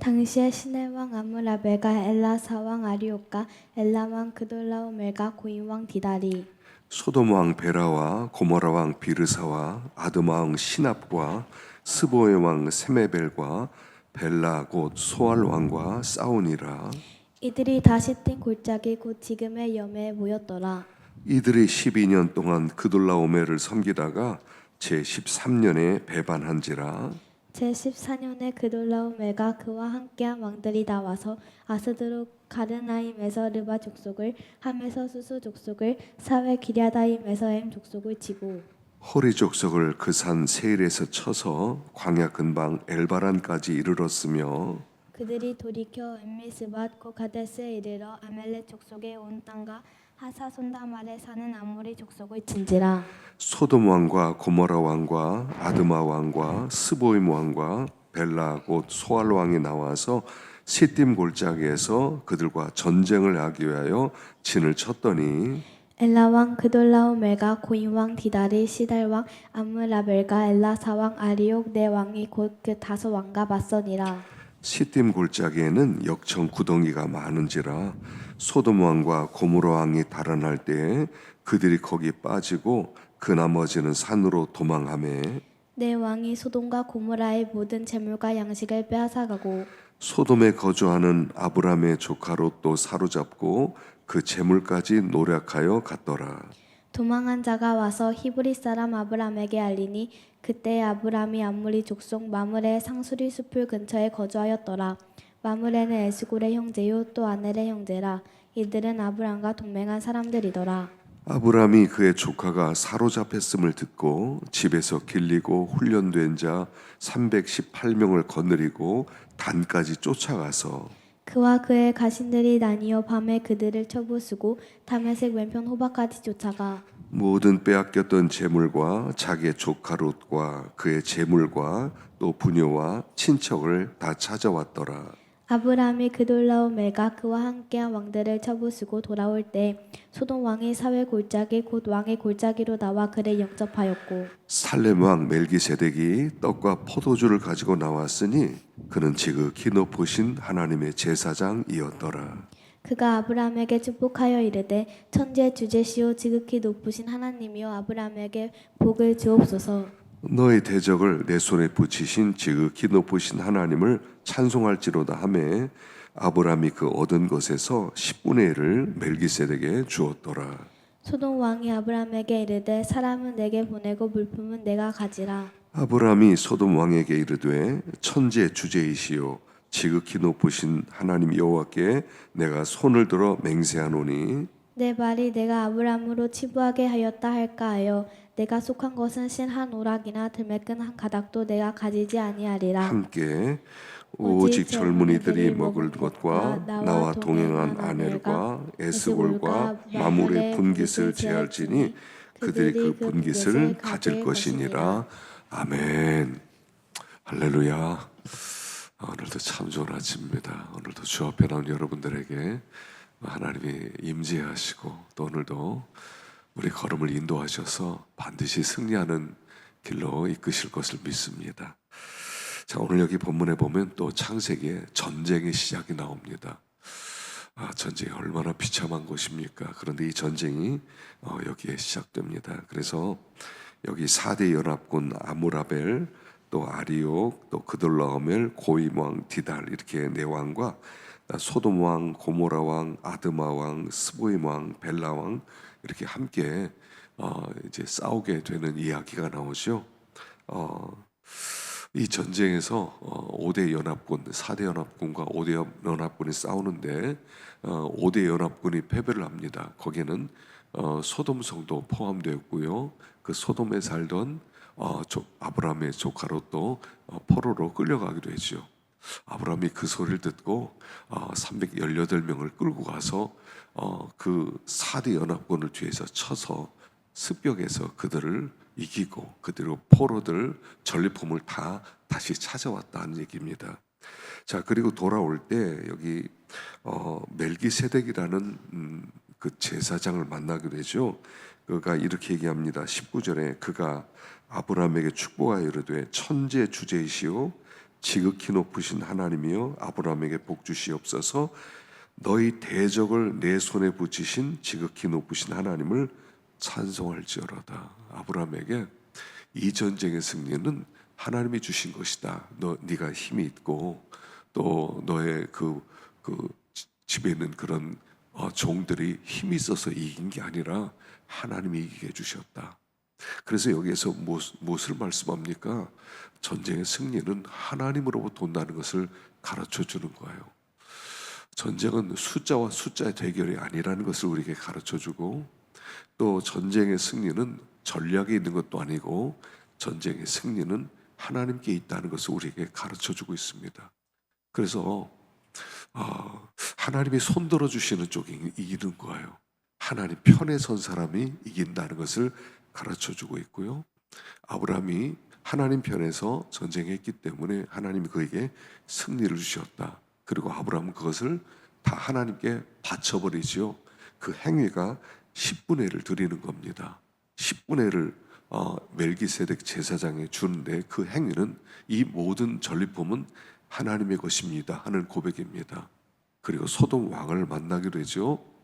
당시에 시내 왕 아므라벨과 엘라사 왕 아리옥과 엘라 왕 그돌라오멜과 고인 왕 디다리 소돔 왕 베라와 고모라 왕 비르사와 아드마 왕 시납과 스보의 왕 세메벨과 벨라 곧 소알 왕과 싸우니라. 이들이 다시 뛴 골짜기 곧 지금의 염에 모였더라. 이들이 12년 동안 그돌라오메를 섬기다가 제 13년에 배반한지라 제14년에 그돌라오멜과 그와 함께한 왕들이 나와서 아스드로 가르나임에서 르바 족속을 함에서 수수 족속을 사회 기랴다임에서 엠 족속을 치고 호리 족속을 그 산 세일에서 쳐서 광야 근방 엘바란까지 이르렀으며 그들이 돌이켜 엠미스밭 고 가데스에 이르러 아멜렉 족속의 온 땅과 하사 손다말에 사는 아모리 족속을 친지라. 소돔 왕과 고모라 왕과 아드마 왕과 스보임 왕과 벨라 곧 소알 왕이 나와서 시딤 골짜기에서 그들과 전쟁을 하기 위하여 진을 쳤더니 엘라 왕 그돌라오멜과 고인 왕 디다리 시달 왕 아므라벨과 엘라사 왕 아리옥 네 왕이 곧 그 다섯 왕과 맞서니라 시딤 골짜기에는 역청 구덩이가 많은지라 소돔 왕과 고모라 왕이 달아날 때에 그들이 거기 빠지고 그 나머지는 산으로 도망하매 네 왕이 소돔과 고모라의 모든 재물과 양식을 빼앗아가고 소돔에 거주하는 아브람의 조카로 또 사로잡고 그 재물까지 노력하여 갔더라. 도망한 자가 와서 히브리 사람 아브람에게 알리니 그때 아브람이 암무리 족속 마므레의 상수리 숲을 근처에 거주하였더라. 마므레는 에스골의 형제요 또 아넬의 형제라. 이들은 아브람과 동맹한 사람들이더라. 아브람이 그의 조카가 사로잡혔음을 듣고 집에서 길리고 훈련된 자 318명을 거느리고 단까지 쫓아가서 그와 그의 가신들이 나뉘어 밤에 그들을 쳐부수고 다메섹 왼편 호박까지 쫓아가 모든 빼앗겼던 재물과 자기의 조카 롯과 그의 재물과 또 부녀와 친척을 다 찾아왔더라. 아브람이 그돌라오멜과 그와 함께한 왕들을 쳐부수고 돌아올 때 소돔 왕이 사회 골짜기 곧 왕의 골짜기로 나와 그를 영접하였고 살렘 왕 멜기세덱이 떡과 포도주를 가지고 나왔으니 그는 지극히 높으신 하나님의 제사장이었더라. 그가 아브람에게 축복하여 이르되 천지의 주제시오. 지극히 높으신 하나님이여 아브람에게 복을 주옵소서. 너의 대적을 내 손에 붙이신 지극히 높으신 하나님을 찬송할지로다 하매 아브람이 그 얻은 것에서 10분의 1을 멜기세덱에 주었더라. 소돔 왕이 아브람에게 이르되 사람은 내게 보내고 물품은 내가 가지라. 아브람이 소돔 왕에게 이르되 천지의 주제이시요 지극히 높으신 하나님 여호와께 내가 손을 들어 맹세하노니. 내 말이 내가 아브람으로 치부하게 하였다 할까 하여 내가 속한 것은 신 한 오락이나 들매 끈 한 가닥도 내가 가지지 아니하리라. 함께 오직 젊은이들이 먹을 것과 나와 동행한 아넬과 에스골과 마물의 분깃을 제할지니 그들이 그 분깃을 가질 것이니라. 아멘. 할렐루야 오늘도 참 좋은 아침입니다 오늘도 주 앞에 나온 여러분들에게 하나님이 임재하시고 또 오늘도 우리 걸음을 인도하셔서 반드시 승리하는 길로 이끄실 것을 믿습니다. 자, 오늘 여기 본문에 보면 또 창세기에 전쟁의 시작이 나옵니다. 아, 전쟁이 얼마나 비참한 것입니까? 그런데 이 전쟁이 어, 여기에 시작됩니다. 그래서 여기 4대 연합군 아무라벨, 또 아리옥, 또 그돌라오멜, 고임왕, 디달 이렇게 네 왕과 소돔 왕, 고모라 왕, 아드마 왕, 스보임 왕, 벨라 왕 이렇게 함께 어, 이제 싸우게 되는 이야기가 나오죠. 어, 이 전쟁에서 어, 5대 연합군, 4대 연합군과 5대 연합군이 싸우는데 어, 5대 연합군이 패배를 합니다. 거기에는 어, 소돔 성도 포함되었고요. 그 소돔에 살던 어, 조, 아브라함의 조카로 또 어, 포로로 끌려가기도 했죠. 아브라함이 그 소리를 듣고 어, 318명을 끌고 가서 어, 그 4대 연합군을 뒤에서 쳐서 습격해서 그들을 이기고 그대로 포로들 전리품을 다 다시 찾아왔다는 얘기입니다. 자 그리고 돌아올 때 여기 어, 멜기세덱이라는 음, 그 제사장을 만나게 되죠. 그가 이렇게 얘기합니다. 19절에 그가 아브라함에게 축복하여 이르되 천재 주제이시오. 지극히 높으신 하나님이여 아브라함에게 복 주시옵소서. 너희 대적을 내 손에 붙이신 지극히 높으신 하나님을 찬송할지어로다. 아브라함에게 이 전쟁의 승리는 하나님이 주신 것이다. 너 네가 힘이 있고 또 너의 그, 그 지- 집에 있는 그런 어, 종들이 힘이 있어서 이긴 게 아니라 하나님이 이기게 해주셨다 그래서 여기에서 무엇, 무엇 을 말씀합니까? 전쟁의 승리는 하나님으로부터 온다는 것을 가르쳐 주는 거예요. 전쟁은 숫자와 숫자의 대결이 아니라는 것을 우리에게 가르쳐 주고 또 전쟁의 승리는 전략에 있는 것도 아니고 전쟁의 승리는 하나님께 있다는 것을 우리에게 가르쳐 주고 있습니다. 그래서 어, 하나님이 손들어 주시는 쪽이 이기는 거예요. 하나님 편에 선 사람이 이긴다는 것을 가르쳐 주고 있고요. 아브라함이 하나님 편에서 전쟁했기 때문에 하나님이 그에게 승리를 주셨다. 그리고 아브라함은 그것을 다 하나님께 바쳐버리지요. 그 행위가 10분의 1을 드리는 겁니다. 10분의 1을 어, 멜기세덱 제사장에 주는데 그 행위는 이 모든 전리품은 하나님의 것입니다 하는 고백입니다. 그리고 소돔 왕을 만나기로 되죠.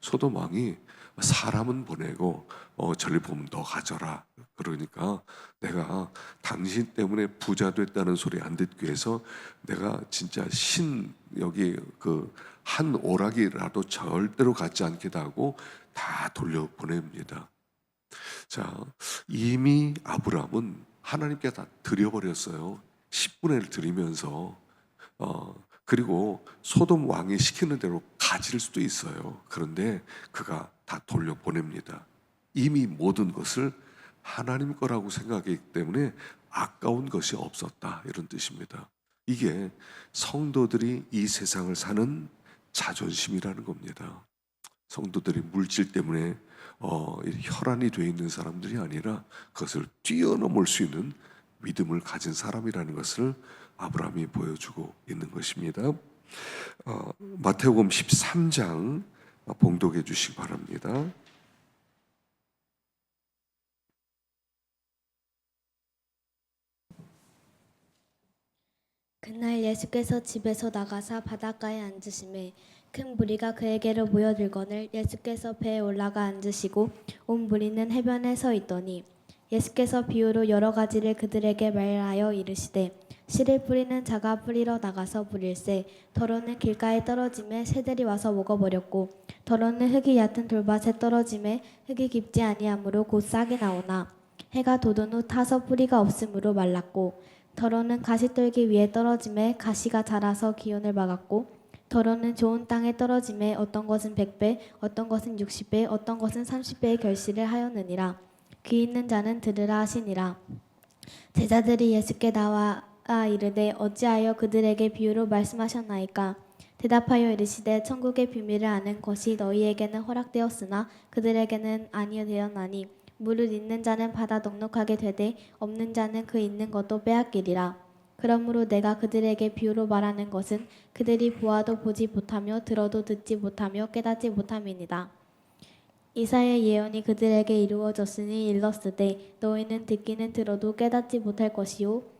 소돔 왕이 사람은 보내고 어, 전리품 너 가져라. 그러니까 내가 당신 때문에 부자 됐다는 소리 안 듣기 위해서 내가 진짜 신 여기 그 한 오락이라도 절대로 갖지 않겠다 하고 다 돌려 보냅니다. 자, 이미 아브라함은 하나님께 다 드려버렸어요. 10분의 1 드리면서 어, 그리고 소돔 왕이 시키는 대로 가질 수도 있어요. 그런데 그가 다 돌려보냅니다. 이미 모든 것을 하나님 거라고 생각하기 때문에 아까운 것이 없었다. 이런 뜻입니다. 이게 성도들이 이 세상을 사는 자존심이라는 겁니다. 성도들이 물질 때문에 어, 혈안이 돼 있는 사람들이 아니라 그것을 뛰어넘을 수 있는 믿음을 가진 사람이라는 것을 아브라함이 보여주고 있는 것입니다. 어, 마태복음 13장 봉독해 주시기 바랍니다. 그날 예수께서 집에서 나가사 바닷가에 앉으심에 큰 무리가 그에게로 모여들거늘 예수께서 배에 올라가 앉으시고 온 무리는 해변에 서 있더니 예수께서 비유로 여러 가지를 그들에게 말하여 이르시되 씨를 뿌리는 자가 뿌리러 나가서 뿌릴새 더러는 길가에 떨어짐에 새들이 와서 먹어버렸고 더러는 흙이 얕은 돌밭에 떨어짐에 흙이 깊지 아니하므로 곧 싹이 나오나 해가 돋은 후 타서 뿌리가 없으므로 말랐고 더러는 가시떨기 위에 떨어짐에 가시가 자라서 기운을 막았고 더러는 좋은 땅에 떨어짐에 어떤 것은 백배 어떤 것은 육십 배 어떤 것은 삼십 배의 결실을 하였느니라. 귀 있는 자는 들으라 하시니라. 제자들이 예수께 나와 아 이르되 어찌하여 그들에게 비유로 말씀하셨나이까 대답하여 이르시되 천국의 비밀을 아는 것이 너희에게는 허락되었으나 그들에게는 아니되었나니 물을 있는 자는 받아 넉넉하게 되되 없는 자는 그 있는 것도 빼앗기리라. 그러므로 내가 그들에게 비유로 말하는 것은 그들이 보아도 보지 못하며 들어도 듣지 못하며 깨닫지 못함이니라. 이사의 예언이 그들에게 이루어졌으니 일렀으되 너희는 듣기는 들어도 깨닫지 못할 것이요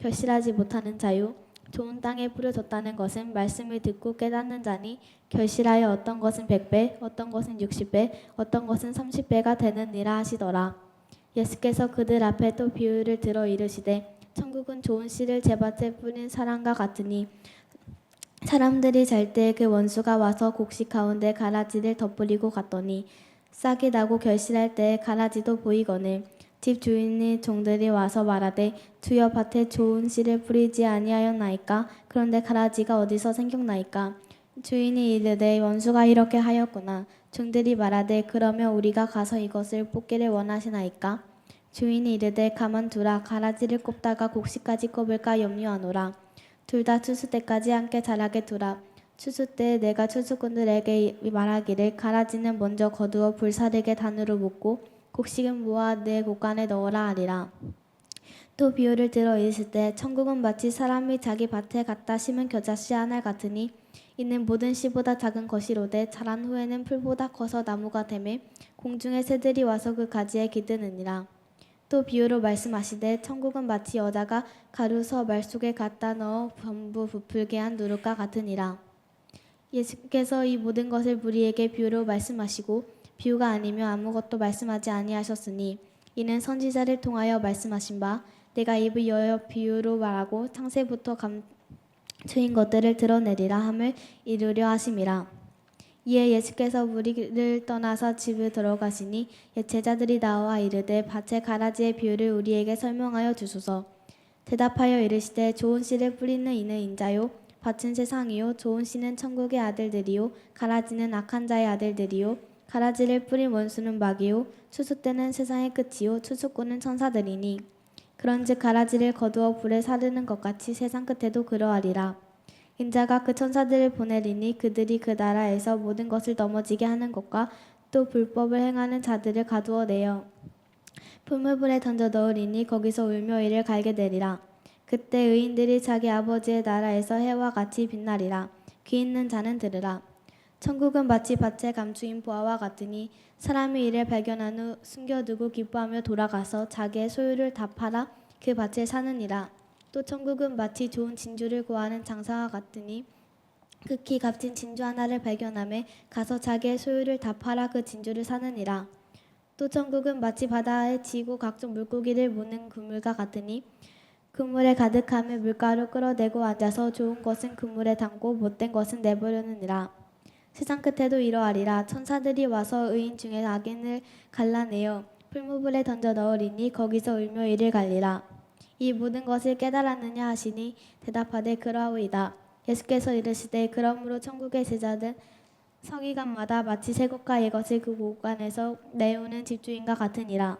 결실하지 못하는 자요. 좋은 땅에 뿌려졌다는 것은 말씀을 듣고 깨닫는 자니 결실하여 어떤 것은 백배 어떤 것은 육십 배 어떤 것은 삼십 배가 되느니라 하시더라. 예수께서 그들 앞에 또 비유를 들어 이르시되 천국은 좋은 씨를 제밭에 뿌린 사람과 같으니 사람들이 잘 때 그 원수가 와서 곡식 가운데 가라지를 덧뿌리고 갔더니 싹이 나고 결실할 때 가라지도 보이거늘 집 주인의 종들이 와서 말하되 주여 밭에 좋은 씨를 뿌리지 아니하였나이까? 그런데 가라지가 어디서 생겼나이까? 주인이 이르되 원수가 이렇게 하였구나. 종들이 말하되 그러면 우리가 가서 이것을 뽑기를 원하시나이까? 주인이 이르되 가만두라. 가라지를 꼽다가 곡식까지 꼽을까 염려하노라. 둘 다 추수 때까지 함께 자라게 두라. 추수 때 내가 추수꾼들에게 말하기를 가라지는 먼저 거두어 불사르게 단으로 묶고 곡식은 모아 내 곳간에 넣어라 하리라. 또 비유를 들어 이르실 때 천국은 마치 사람이 자기 밭에 갖다 심은 겨자씨 하나 같으니 이는 모든 씨보다 작은 것이로되 자란 후에는 풀보다 커서 나무가 되매 공중의 새들이 와서 그 가지에 기드느니라. 또 비유로 말씀하시되 천국은 마치 여자가 가루서 말 속에 갖다 넣어 전부 부풀게 한 누룩과 같으니라. 예수께서 이 모든 것을 우리에게 비유로 말씀하시고 비유가 아니면 아무것도 말씀하지 아니하셨으니 이는 선지자를 통하여 말씀하신 바 내가 입을 여여 비유로 말하고 창세부터 감추인 것들을 드러내리라 함을 이루려 하심이라. 이에 예수께서 우리를 떠나서 집에 들어가시니 옛 제자들이 나와 이르되 밭의 가라지의 비유를 우리에게 설명하여 주소서. 대답하여 이르시되 좋은 씨를 뿌리는 이는 인자요 밭은 세상이요 좋은 씨는 천국의 아들들이요 가라지는 악한 자의 아들들이요 가라지를 뿌린 원수는 마귀요 추수 때는 세상의 끝이요 추수꾼은 천사들이니 그런즉 가라지를 거두어 불에 사르는 것 같이 세상 끝에도 그러하리라 인자가 그 천사들을 보내리니 그들이 그 나라에서 모든 것을 넘어지게 하는 것과 또 불법을 행하는 자들을 가두어 내어 풀무불에 던져 넣으리니 거기서 울며 이를 갈게 되리라. 그때 의인들이 자기 아버지의 나라에서 해와 같이 빛나리라. 귀 있는 자는 들으라. 천국은 마치 밭에 감추인 보화와 같으니 사람이 이를 발견한 후 숨겨두고 기뻐하며 돌아가서 자기의 소유를 다 팔아 그 밭에 사느니라. 또 천국은 마치 좋은 진주를 구하는 장사와 같으니 극히 값진 진주 하나를 발견함에 가서 자기의 소유를 다 팔아 그 진주를 사느니라. 또 천국은 마치 바다에 지고 각종 물고기를 모는 그물과 같으니 그물에 가득하면 물가로 끌어내고 앉아서 좋은 것은 그물에 담고 못된 것은 내버려느니라. 세상 끝에도 이러하리라. 천사들이 와서 의인 중에 악인을 갈라내어 풀무불에 던져 넣으리니 거기서 울며 이를 갈리라. 이 모든 것을 깨달았느냐 하시니 대답하되 그러하오이다. 예수께서 이르시되 그러므로 천국의 제자는 서기관마다 마치 새것과 예것을 그 곳간에서 내오는 집주인과 같으니라.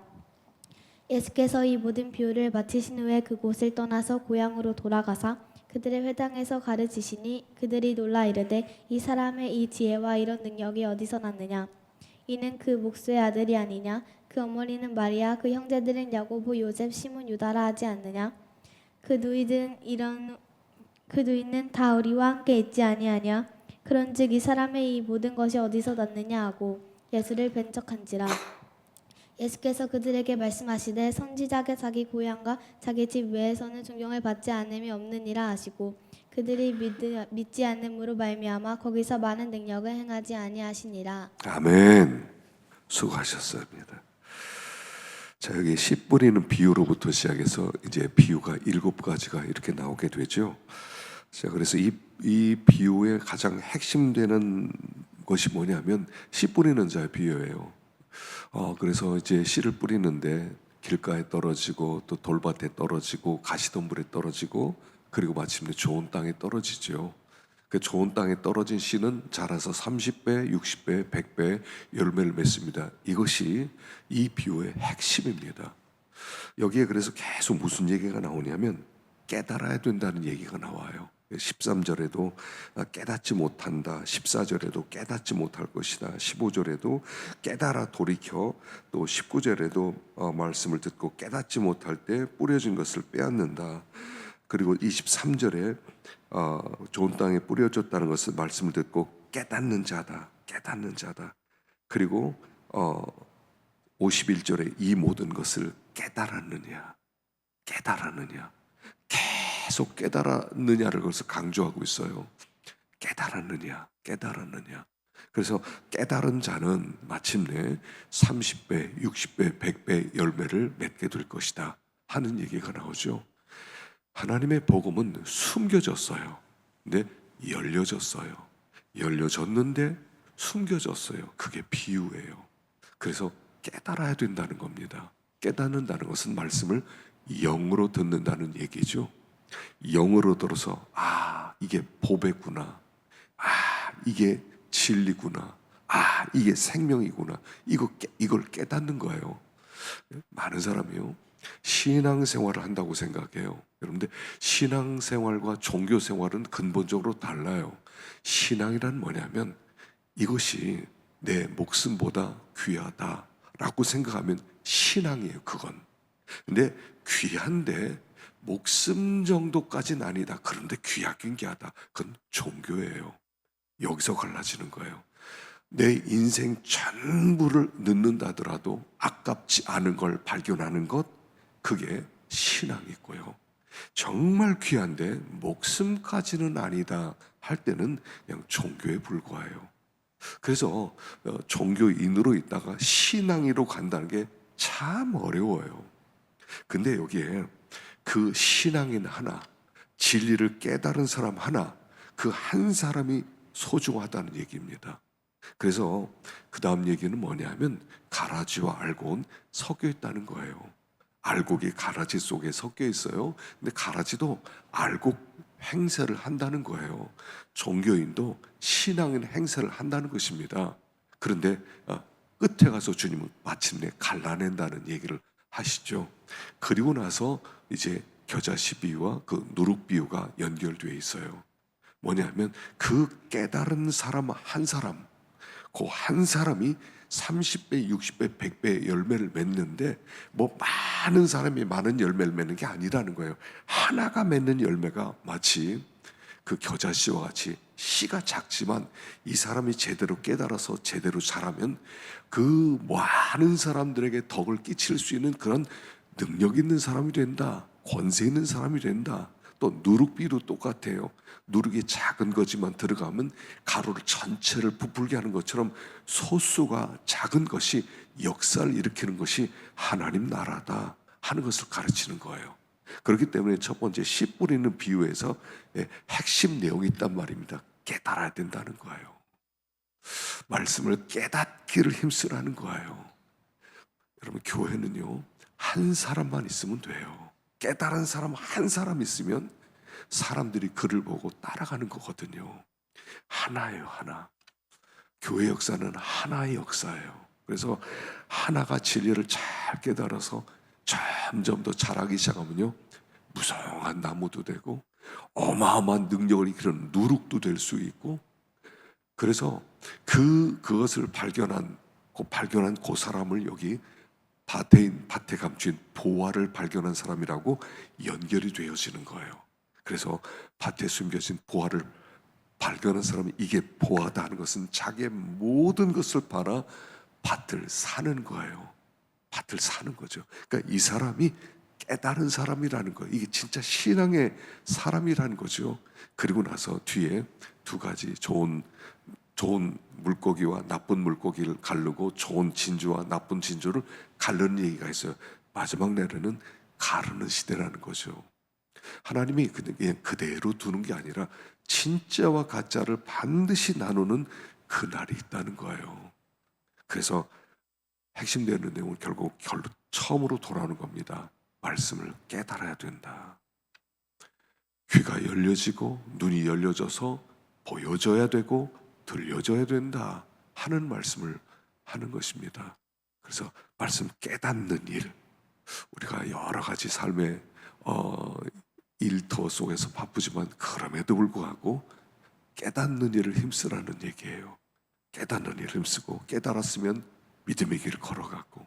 예수께서 이 모든 비유를 마치신 후에 그곳을 떠나서 고향으로 돌아가사 그들의 회당에서 가르치시니 그들이 놀라 이르되 이 사람의 이 지혜와 이런 능력이 어디서 났느냐? 이는 그 목수의 아들이 아니냐? 그 어머니는 마리아 그 형제들은 야고보 요셉 시몬 유다라 하지 않느냐? 그 누이들은 이런 그 누이는 다 우리와 함께 있지 아니하냐? 그런즉 이 사람의 이 모든 것이 어디서 났느냐? 하고 예수를 벤척한지라 예수께서 그들에게 말씀하시되 선지자가 자기 고향과 자기 집 외에서는 존경을 받지 않음이 없느니라 하시고 그들이 믿, 믿지 않음으로 말미암아 거기서 많은 능력을 행하지 아니하시니라 아멘. 수고하셨습니다. 자 여기 씨 뿌리는 비유로부터 시작해서 이제 비유가 일곱 가지가 이렇게 나오게 되죠. 자 그래서 이, 이 비유의 가장 핵심되는 것이 뭐냐면 씨 뿌리는 자의 비유예요. 어 그래서 이제 씨를 뿌리는데 길가에 떨어지고 또 돌밭에 떨어지고 가시덤불에 떨어지고 그리고 마침내 좋은 땅에 떨어지죠. 그 좋은 땅에 떨어진 씨는 자라서 30배, 60배, 100배 열매를 맺습니다. 이것이 이 비유의 핵심입니다. 여기에 그래서 계속 무슨 얘기가 나오냐면 깨달아야 된다는 얘기가 나와요. 13절에도 깨닫지 못한다. 14절에도 깨닫지 못할 것이다. 15절에도 깨달아 돌이켜 또 19절에도 어, 말씀을 듣고 깨닫지 못할 때 뿌려진 것을 빼앗는다. 그리고 23절에 어, 좋은 땅에 뿌려졌다는 것을 말씀을 듣고 깨닫는 자다. 깨닫는 자다. 그리고 어, 51절에 이 모든 것을 깨달았느냐. 깨달았느냐. 계속 깨달았느냐를 거기서 강조하고 있어요. 깨달았느냐. 깨달았느냐. 그래서 깨달은 자는 마침내 30배, 60배, 100배 열매를 맺게 될 것이다. 하는 얘기가 나오죠. 하나님의 복음은 숨겨졌어요. 근데 열려졌어요. 열려졌는데 숨겨졌어요. 그게 비유예요. 그래서 깨달아야 된다는 겁니다. 깨닫는다는 것은 말씀을 영으로 듣는다는 얘기죠. 영으로 들어서 아 이게 보배구나. 아 이게 진리구나. 아 이게 생명이구나. 이거 깨- 이걸 깨닫는 거예요. 많은 사람이요 신앙생활을 한다고 생각해요. 여러분들 신앙생활과 종교생활은 근본적으로 달라요. 신앙이란 뭐냐면 이것이 내 목숨보다 귀하다라고 생각하면 신앙이에요. 그건. 근데 귀한데 목숨 정도까지는 아니다. 그런데 귀하긴 귀하다. 그건 종교예요. 여기서 갈라지는 거예요. 내 인생 전부를 넣는다더라도 아깝지 않은 걸 발견하는 것, 그게 신앙이고요. 정말 귀한데 목숨까지는 아니다 할 때는 그냥 종교에 불과해요. 그래서 어, 종교인으로 있다가 신앙이로 간다는 게 참 어려워요. 근데 여기에 그 신앙인 하나, 진리를 깨달은 사람 하나, 그 한 사람이 소중하다는 얘기입니다. 그래서 그 다음 얘기는 뭐냐면 가라지와 알곡은 섞여 있다는 거예요. 알곡이 가라지 속에 섞여 있어요. 근데 가라지도 알곡 행세를 한다는 거예요. 종교인도 신앙인 행세를 한다는 것입니다. 그런데 어, 끝에 가서 주님은 마침내 갈라낸다는 얘기를 하시죠. 그리고 나서 이제 겨자씨 비유와 그 누룩 비유가 연결되어 있어요. 뭐냐면 그 깨달은 사람 한 사람, 그 한 사람이 30배, 60배, 100배 열매를 맺는데 뭐 많은 사람이 많은 열매를 맺는 게 아니라는 거예요. 하나가 맺는 열매가 마치 그 겨자씨와 같이 씨가 작지만 이 사람이 제대로 깨달아서 제대로 자라면 그 많은 사람들에게 덕을 끼칠 수 있는 그런 능력 있는 사람이 된다. 권세 있는 사람이 된다. 또 누룩비도 똑같아요. 누룩이 작은 거지만 들어가면 가루를 전체를 부풀게 하는 것처럼 소수가 작은 것이 역사를 일으키는 것이 하나님 나라다 하는 것을 가르치는 거예요. 그렇기 때문에 첫 번째 씨 뿌리는 비유에서 예, 핵심 내용이 있단 말입니다. 깨달아야 된다는 거예요. 말씀을 깨닫기를 힘쓰라는 거예요. 여러분 교회는요 한 사람만 있으면 돼요. 깨달은 사람 한 사람 있으면 사람들이 그를 보고 따라가는 거거든요. 하나예요 하나. 교회 역사는 하나의 역사예요. 그래서 하나가 진리를 잘 깨달아서 점점 더 자라기 시작하면요 무성한 나무도 되고 어마어마한 능력을 이끄는 누룩도 될 수 있고 그래서 그 그것을 발견한 그 발견한 그 사람을 여기 밭에 밭에 감춘 보화를 발견한 사람이라고 연결이 되어지는 거예요. 그래서 밭에 숨겨진 보화를 발견한 사람이 이게 보화다 하는 것은 자기의 모든 것을 팔아 밭을 사는 거예요. 밭을 사는 거죠. 그러니까 이 사람이 깨달은 사람이라는 거예요. 이게 진짜 신앙의 사람이라는 거죠. 그리고 나서 뒤에 두 가지 좋은 좋은 물고기와 나쁜 물고기를 가르고 좋은 진주와 나쁜 진주를 가르는 얘기가 있어요. 마지막 내려는 가르는 시대라는 거죠. 하나님이 그냥 그대로 두는 게 아니라 진짜와 가짜를 반드시 나누는 그날이 있다는 거예요. 그래서 핵심 되는 내용은 결국 결 처음으로 돌아오는 겁니다. 말씀을 깨달아야 된다. 귀가 열려지고 눈이 열려져서 보여져야 되고 들려져야 된다 하는 말씀을 하는 것입니다. 그래서 말씀 깨닫는 일 우리가 여러 가지 삶의 어, 일터 속에서 바쁘지만 그럼에도 불구하고 깨닫는 일을 힘쓰라는 얘기예요. 깨닫는 일을 힘쓰고 깨달았으면 믿음의 길을 걸어가고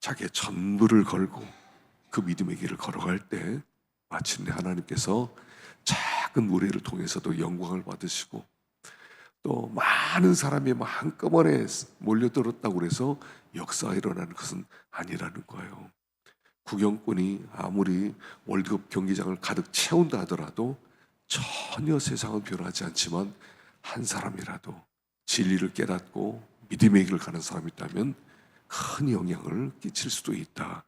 자기의 전부를 걸고 그 믿음의 길을 걸어갈 때 마침내 하나님께서 작은 무리를 통해서도 영광을 받으시고 또 많은 사람이 막 한꺼번에 몰려들었다고 그래서 역사가 일어나는 것은 아니라는 거예요. 구경꾼이 아무리 월드컵 경기장을 가득 채운다 하더라도 전혀 세상은 변하지 않지만 한 사람이라도 진리를 깨닫고 믿음의 길을 가는 사람이 있다면 큰 영향을 끼칠 수도 있다.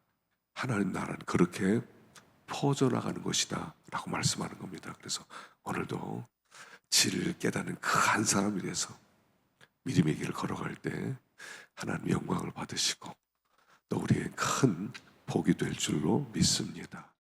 하나님 나라는 그렇게 퍼져나가는 것이다. 라고 말씀하는 겁니다. 그래서 오늘도 진리를 깨닫는 그 한 사람이 돼서 믿음의 길을 걸어갈 때 하나님 영광을 받으시고 또 우리의 큰 복이 될 줄로 믿습니다.